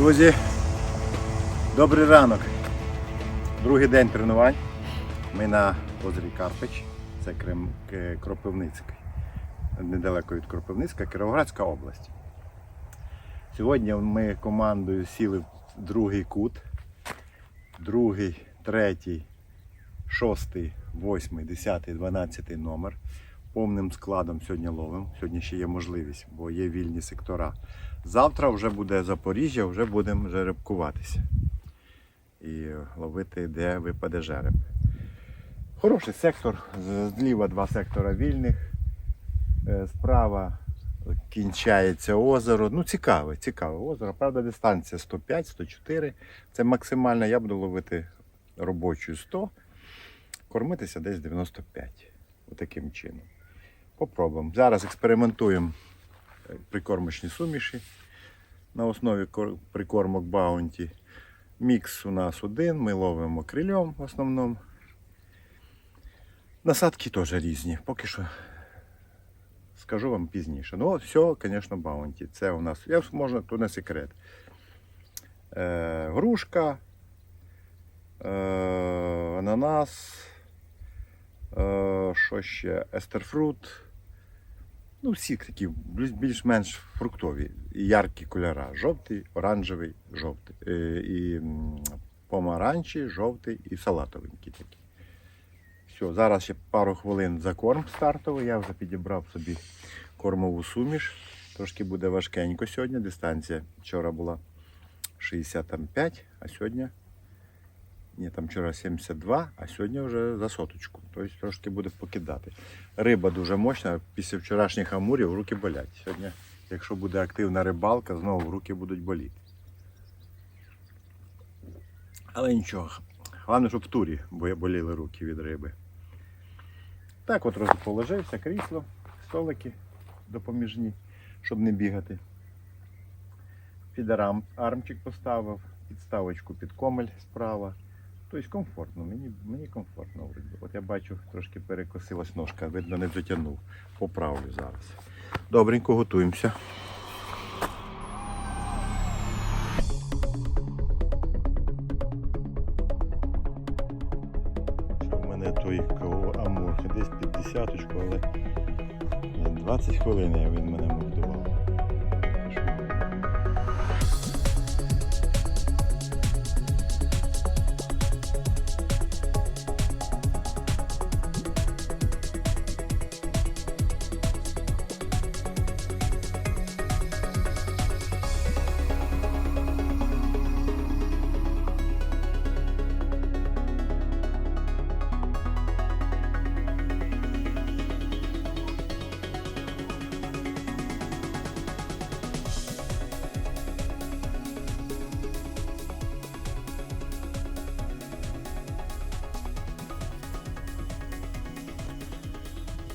Друзі, добрий ранок. Другий день тренувань. Ми на озері Карпич, це Крим, Кропивницький. Недалеко від Кропивницька, Кіровоградська область. Сьогодні ми командою сіли в другий кут. Другий, третій, шостий, восьмий, десятий, дванадцятий номер. Повним складом сьогодні ловимо. Сьогодні ще є можливість, бо є вільні сектора. Завтра вже буде Запоріжжя, вже будемо жеребкуватися. І ловити, де випаде жереб. Хороший сектор. Зліва два сектора вільних. Е, Справа кінчається озеро. Ну, цікаве, цікаве озеро. Правда, дистанція 105-104. Це максимально. Я буду ловити робочу 100, кормитися десь 95. Отаким чином. Попробуємо. Зараз експериментуємо прикормочні суміші на основі прикормок Баунті. Мікс у нас один, ми ловимо крильом в основному. Насадки теж різні. Поки що скажу вам пізніше. Ну, все, звісно, Баунті. Це у нас, я можна, то не секрет. Е, грушка, е, ананас, е, що ще? Естерфрут. Ну, всі такі більш- більш-менш фруктові яркі кольора. Жовтий, оранжевий, жовтий. Е, І помаранчі, жовтий і салатовенький такі. Все, зараз ще пару хвилин за корм стартовий. Я вже підібрав собі кормову суміш. Трошки буде важкенько сьогодні. Дистанція вчора була 65, а сьогодні. Ні, там вчора 72, а сьогодні вже за соточку. Тобто трошки буде покидати. Риба дуже мощна. Після вчорашніх амурів руки болять. Сьогодні, якщо буде активна рибалка, знову руки будуть боліти. Але нічого. Головне, щоб в турі боліли руки від риби. Так от розположився крісло, столики допоміжні, щоб не бігати. Під арм, армчик поставив, підставочку під комель справа. Тобто комфортно, мені, мені комфортно. От я бачу, трошки перекосилась ножка, видно, не дотягнув. Поправлю зараз. Добренько готуємося. В мене той кого амур? Десь під десяточку, але 20 хвилин він мене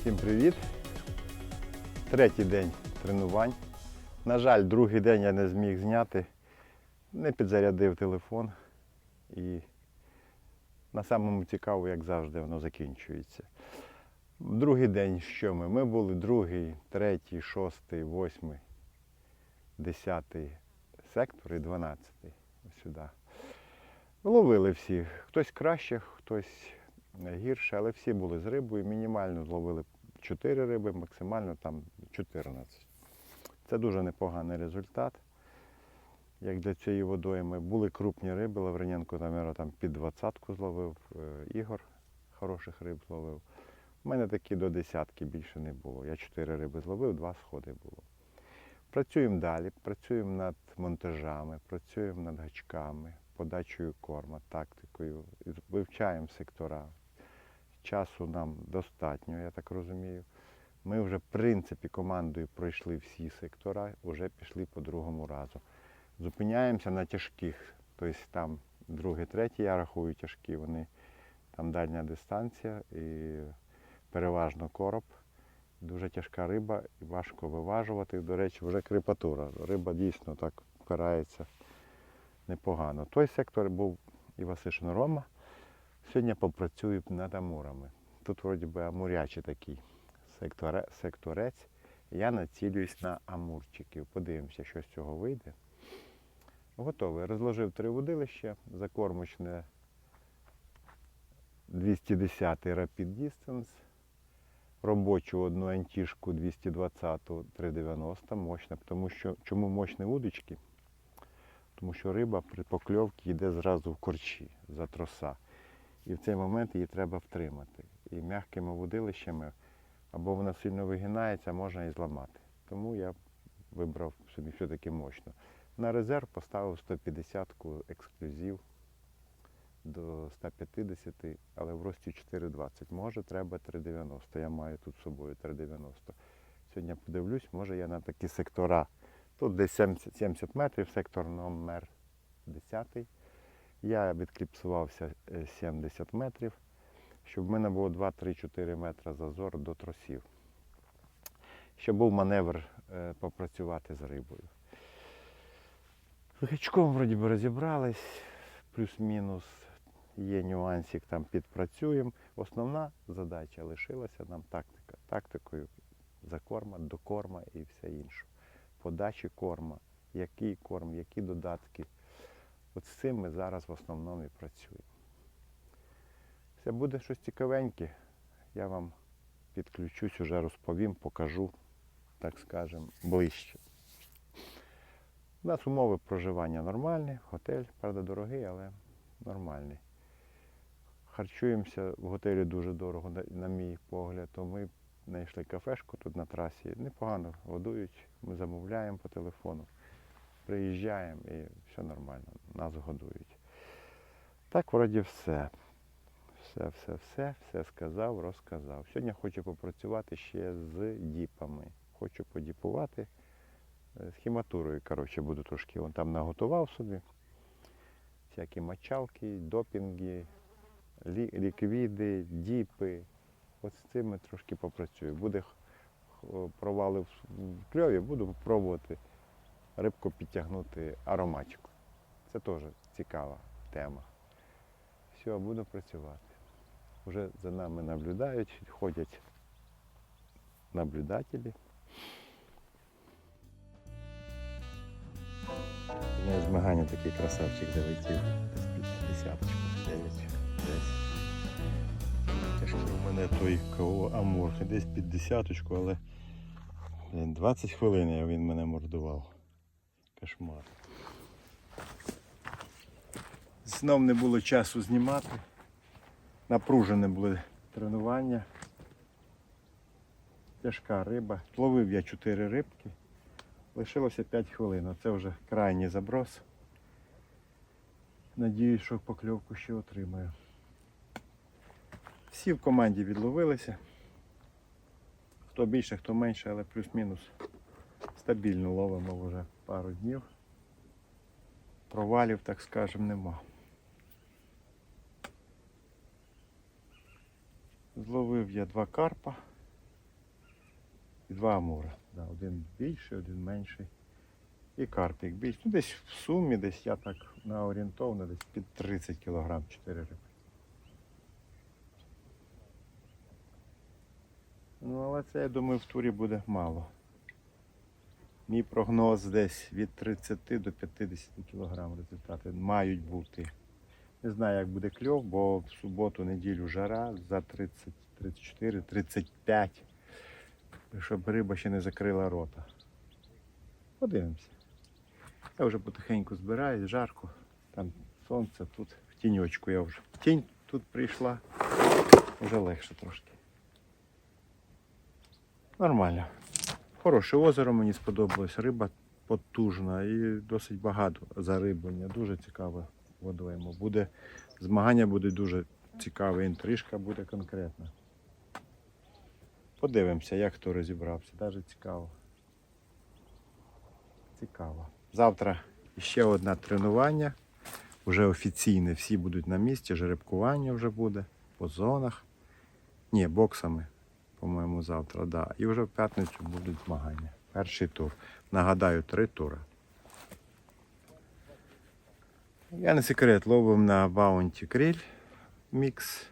Всім привіт! Третій день тренувань. На жаль, другий день я не зміг зняти, не підзарядив телефон і на самому цікаво, як завжди, воно закінчується. Другий день що ми? Ми були другий, третій, шостий, восьмий, десятий сектор і дванадцятий. Ось сюди. Ловили всі. Хтось краще, хтось гірше, але всі були з рибою. Мінімально зловили 4 риби, максимально там 14. Це дуже непоганий результат. Як для цієї водойми. Були крупні риби, Лаврененко, мабуть, там під двадцятку зловив, е, Ігор хороших риб зловив. У мене такі до десятки більше не було. Я 4 риби зловив, два сходи було. Працюємо далі, працюємо над монтажами, працюємо над гачками, подачею корма, тактикою, вивчаємо сектора. Часу нам достатньо, я так розумію. Ми вже, в принципі, командою пройшли всі сектора, вже пішли по другому разу. Зупиняємося на тяжких, тобто там другий, третій, я рахую тяжкі, вони там дальня дистанція і переважно короб. Дуже тяжка риба і важко виважувати. До речі, вже крепатура. Риба дійсно так впирається непогано. Той сектор був і Васишин Рома. Сьогодні попрацюю над амурами. Тут вроді би амурячий такий секторе, секторець. Я націлююсь на амурчиків. Подивимося, що з цього вийде. Готовий. Розложив три водилища, закормочне 210 Rapid Distance, робочу одну антішку 220 390, мощна. Тому що, чому мощні удочки? Тому що риба при покльовці йде зразу в корчі за троса. І в цей момент її треба втримати. І м'якими водилищами або вона сильно вигинається, можна і зламати. Тому я вибрав собі все-таки мощно. На резерв поставив 150-ку ексклюзив до 150, але в рості 4,20. Може треба 3,90. Я маю тут з собою 3,90. Сьогодні подивлюсь, може я на такі сектора. Тут десь 70, 70 метрів, сектор номер 10. Я відкліпсувався е, 70 метрів, щоб в мене було 2-3-4 метри зазор до тросів. Щоб був маневр е, попрацювати з рибою. Гачком вроді би розібрались, плюс-мінус. Є нюансик, там підпрацюємо. Основна задача лишилася нам тактика. Тактикою закорма, докорма і все інше. Подачі корма, який корм, які додатки. От з цим ми зараз в основному і працюємо. Це буде щось цікавеньке. Я вам підключусь, уже розповім, покажу, так скажемо, ближче. У нас умови проживання нормальні, готель, правда, дорогий, але нормальний. Харчуємося в готелі дуже дорого, на мій погляд, то ми знайшли кафешку тут на трасі. Непогано годують, ми замовляємо по телефону, приїжджаємо і все нормально, нас годують. Так, вроді все. Все, все, сказав, розказав. Сьогодні хочу попрацювати ще з діпами. Хочу подіпувати. Е, З хіматурою, коротше, буду трошки. Вон там наготував собі. Всякі мочалки, допінги, лі- ліквіди, діпи. От з цим трошки попрацюю. Буде провали в кльові, буду пробувати рибку підтягнути ароматику. Це теж цікава тема. Все, буду працювати. Вже за нами наблюдають, ходять наблюдателі. У мене змагання такий красавчик долетів. Десь під десяточку, 9, 10. Тяжкий у мене той кого амур, десь під десяточку, але блін, 20 хвилин він мене мордував. Кошмар. Знов не було часу знімати. Напружене були тренування. Тяжка риба. Ловив я 4 рибки. Лишилося 5 хвилин. Це вже крайній заброс. Надіюсь, що покльовку ще отримаю. Всі в команді відловилися. Хто більше, хто менше, але плюс-мінус стабільно ловимо вже пару днів. Провалів, так скажемо, нема. Зловив я два карпа і два амура. Да, один більший, один менший. І карпік більший. Ну, десь в сумі, десь я так на орієнтовно, десь під 30 кг 4 риби. Ну, але це, я думаю, в турі буде мало. Мій прогноз десь від 30 до 50 кг результати мають бути. Не знаю, як буде кльов, бо в суботу, неділю жара за 30, 34, 35, щоб риба ще не закрила рота. Подивимося. Я вже потихеньку збираюсь, жарко. Там сонце, тут в тіньочку я вже. Тінь тут прийшла. Вже легше трошки. Нормально. Хороше озеро мені сподобалось. Риба потужна і досить багато зариблення. Дуже цікаве водойма. Буде, змагання буде дуже цікаве, інтрижка буде конкретна. Подивимося, як хто розібрався. Даже цікаво. Цікаво. Завтра ще одне тренування. Вже офіційне, всі будуть на місці, жеребкування вже буде по зонах. Ні, боксами, по-моєму, завтра, да. І вже в п'ятницю будуть змагання. Перший тур. Нагадаю, три тури. Я не секрет, ловив на Bounty Grill мікс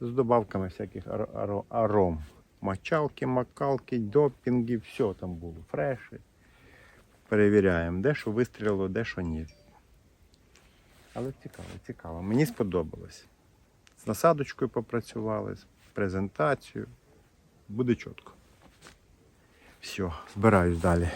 з добавками всяких ар- аро- аром. Мочалки, макалки, допінги, все там було. Фреші. Перевіряємо, де що вистрілило, де що ні. Але цікаво, цікаво. Мені сподобалось. З насадочкою попрацювали, з презентацією. Буде чітко. Все, збираюсь далі.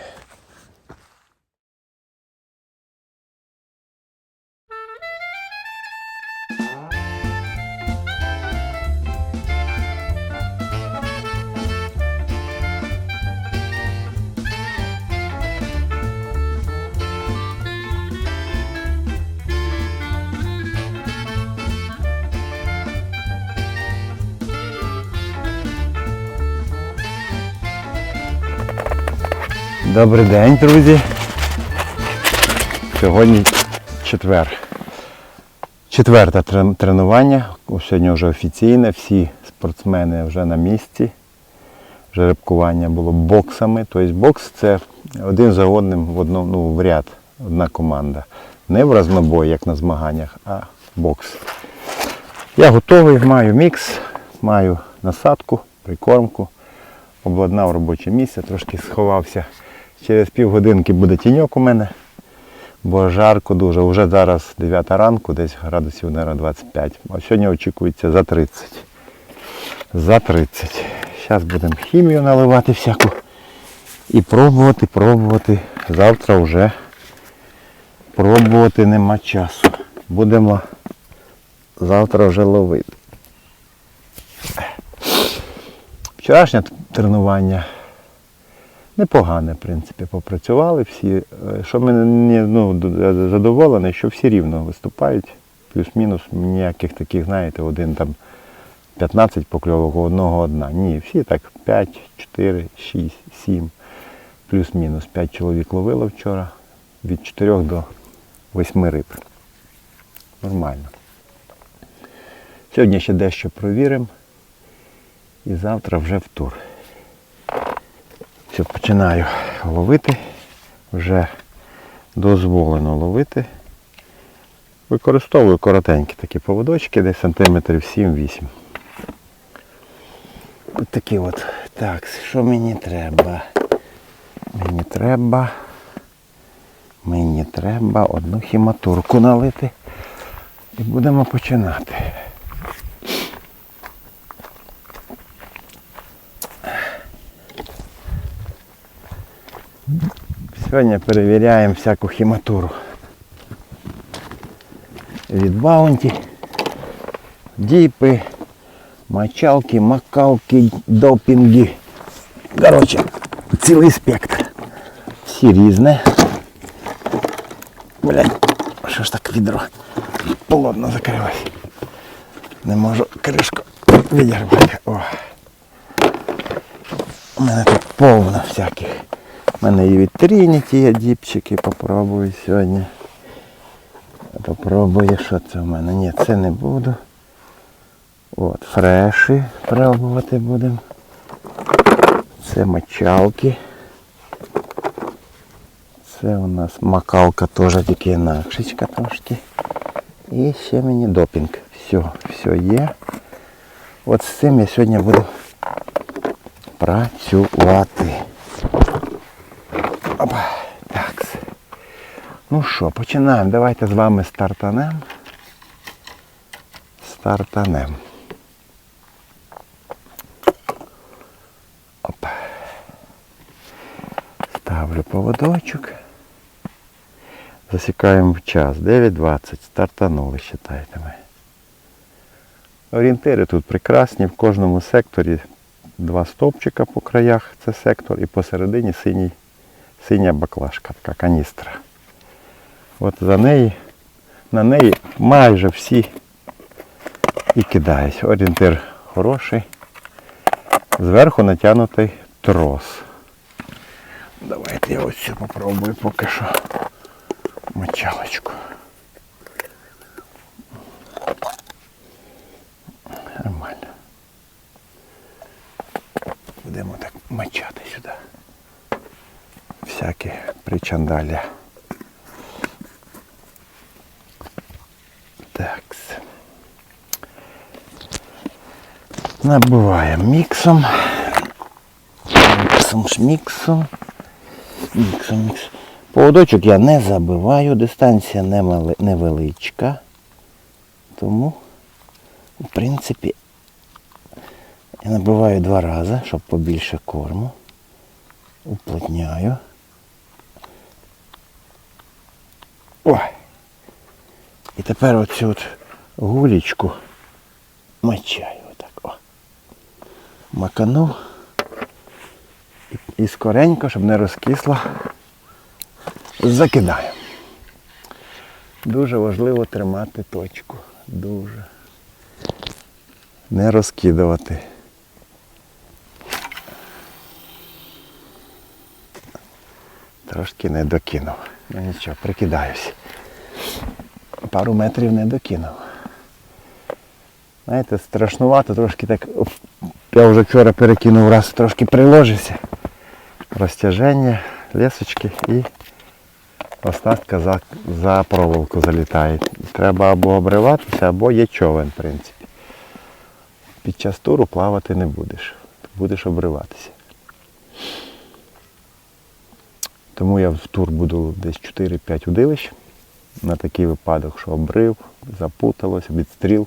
Добрий день, друзі. Сьогодні четвер. Четверте тренування. Сьогодні вже офіційне. Всі спортсмени вже на місці. Жеребкування було боксами. Тобто бокс це один за одним в одному, ну, в ряд, одна команда. Не в разнобой, як на змаганнях, а бокс. Я готовий, маю мікс, маю насадку, прикормку обладнав робоче місце, трошки сховався. Через півгодинки буде тіньок у мене, бо жарко дуже. Вже зараз 9 ранку, десь градусів, мабуть, 25. А сьогодні очікується за 30. За 30. Зараз будемо хімію наливати всяку. І пробувати, пробувати. Завтра вже пробувати нема часу. Будемо завтра вже ловити. Вчорашнє тренування непогане, в принципі, попрацювали всі. Е, Що мене ну, д- задоволений, що всі рівно виступають. Плюс-мінус ніяких таких, знаєте, один там 15 покльовок, одного одна. Ні, всі так 5, 4, 6, 7, плюс-мінус 5 чоловік ловило вчора. Від 4 до 8 риб. Нормально. Сьогодні ще дещо провіримо. І завтра вже в тур. Все, починаю ловити. Вже дозволено ловити. Використовую коротенькі такі поводочки, десь сантиметрів 7-8. Ось такі от. Так, що мені треба? Мені треба. Мені треба одну хіматурку налити. І будемо починати. Сьогодні перевіряємо всяку хіматуру. Від баунті, діпи, мочалки, макалки, допінги. Коротше, цілий спектр. Всі різне. Блядь, що ж так відро плотно закрилось. Не можу кришку відірвати. О. У мене тут повно всяких. У мене і від Трініті є діпчики, попробую сьогодні. Попробую, що це у мене. Ні, це не буду. От, фреші пробувати будемо. Це мочалки. Це у нас макалка теж тільки інакшечка трошки. І ще мені допінг. Все, все є. От з цим я сьогодні буду працювати. Опа. Так. Ну що, починаємо. Давайте з вами стартанем. Стартанем. Опа. Ставлю поводочок. Засікаємо в час. 9.20. Стартанули, вважайте ми. Орієнтири тут прекрасні. В кожному секторі два стовпчика по краях. Це сектор і посередині синій синя баклажка, така каністра. От за неї, на неї майже всі і кидають. Орієнтир хороший. Зверху натягнутий трос. Давайте я ось цю попробую поки що мочалочку. Нормально. Будемо так мочати сюди всякі причандалля. Так. Набиваємо міксом. Міксом шміксом. Міксом, Міксом міксом. Поводочок я не забиваю, дистанція невеличка. Тому, в принципі, я набиваю два рази, щоб побільше корму. Уплотняю. Ой. І тепер оцю от гулічку мачаю. Отак. О. Маканув. І, скоренько, щоб не розкисло, закидаю. Дуже важливо тримати точку. Дуже. Не розкидувати. Трошки не докинув. Ну нічого, прикидаюсь. Пару метрів не докинув. Знаєте, страшнувато, трошки так. Я вже вчора перекинув раз, трошки приложився. Розтяження, лісочки і оснастка за, за проволоку залітає. Треба або обриватися, або є човен, в принципі. Під час туру плавати не будеш. Будеш обриватися. Тому я в тур буду десь 4-5 удилищ. На такий випадок, що обрив, запуталося, відстріл.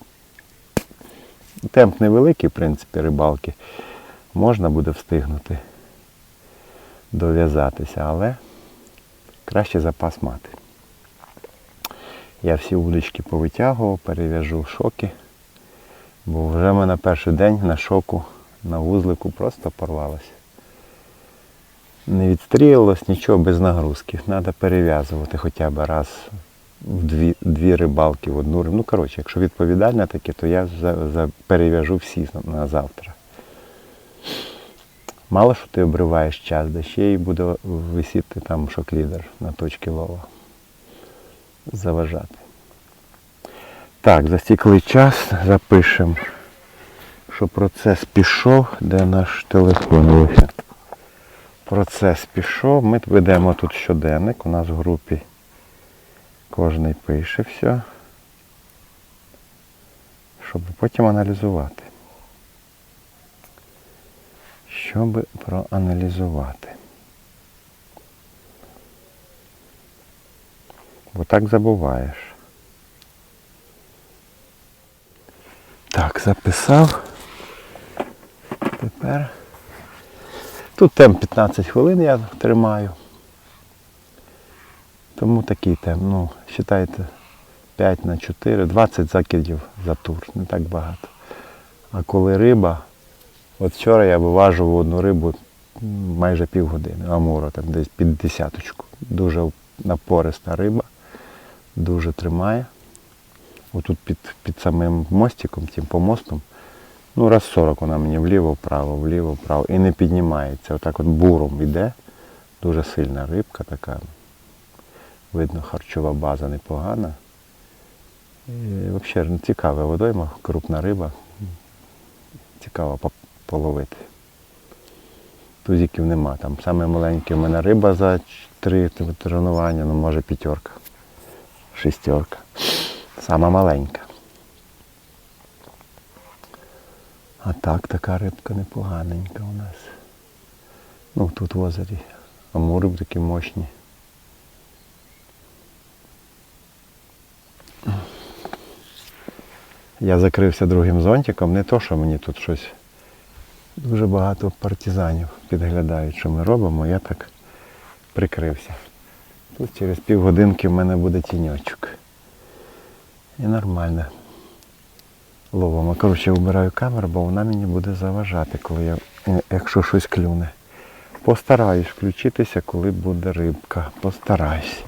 Темп невеликий, в принципі, рибалки. Можна буде встигнути дов'язатися, але краще запас мати. Я всі удочки повитягував, перев'яжу шоки, бо вже ми на перший день на шоку, на вузлику просто порвалося. Не відстрілилось нічого без нагрузки. Треба перев'язувати хоча б раз дві, дві рибалки в одну рибу. Ну, коротше, якщо відповідальне таке, то я за, за, перев'яжу всі на, завтра. Мало що ти обриваєш час, де ще й буде висіти там шоклідер на точці лова. Заважати. Так, застіклий час, запишемо, що процес пішов, де наш телефон. Процес пішов. Ми ведемо тут щоденник. У нас в групі кожний пише все. Щоб потім аналізувати. Щоб проаналізувати. Бо так забуваєш. Так, записав. Тепер. Тут темп 15 хвилин я тримаю. Тому такий темп. Ну, вважайте 5 на 4, 20 закидів за тур, не так багато. А коли риба, от вчора я виважував одну рибу майже півгодини, амура, там десь під десяточку. Дуже напориста риба, дуже тримає. Отут під, під самим мостиком, тим помостом, ну раз 40 вона мені вліво-вправо, вліво-вправо і не піднімається. Отак от буром йде. Дуже сильна рибка така. Видно, харчова база непогана. І взагалі цікава водойма, крупна риба. Цікаво половити. Тузиків нема. Там саме маленьке в мене риба за три тренування, ну може п'ятерка, шістерка. Сама маленька. А так така рибка непоганенька у нас. Ну тут в озері. Амури такі мощні. Я закрився другим зонтиком, не то, що мені тут щось. Дуже багато партизанів підглядають, що ми робимо, я так прикрився. Тут через півгодинки в мене буде тіньочок. І нормально ловимо. Коротше, вибираю камеру, бо вона мені буде заважати, коли я, якщо щось клюне. Постараюсь включитися, коли буде рибка. Постараюсь.